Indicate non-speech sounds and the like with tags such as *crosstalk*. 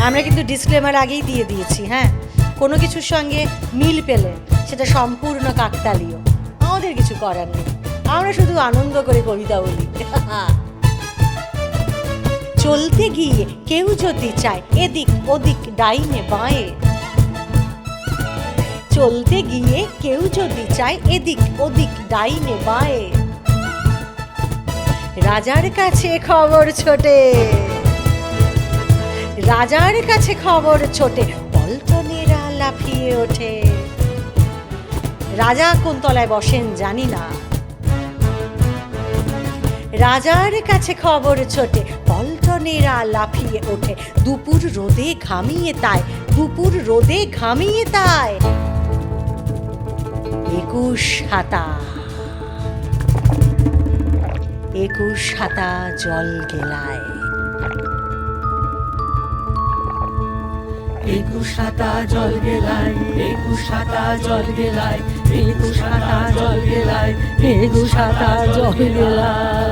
আমরা কিন্তু ডিসক্লেমার আগেই দিয়ে দিয়েছি হ্যাঁ? কোনো কিছুর সঙ্গে মিল পেলে সেটা সম্পূর্ণ কাকতালীয়। আমাদের কিছু করার নেই। আমরা শুধু আনন্দ করে কবিতা বলি। *laughs* চলতে গিয়ে কেউ যদি চায়, এদিক ওদিক ডাইনে বাঁয়ে। চলতে গিয়ে কেউ যদি চায়, এদিক ওদিক ডাইনে বাঁয়ে। রাজার কাছে খবর ছোটে। রাজার কাছে খবর ছোটে, পল্টনেরা লাফিয়ে ওঠে। রাজা কোন তলায় বসেন জানি না। রাজার কাছে খবর ছোটে, পল্টনেরা লাফিয়ে ওঠে। দুপুর রোদে ঘামিয়ে তাই, দুপুর রোদে ঘামিয়ে তাই। একুশ হাতা। একুশ হাতা জল গেলায়। একুশ হাতা জল গেলায়, একুশ হাতা জল গেলায়, একুশ হাতা জল গেলায়, একুশ হাতা জল গেলায়।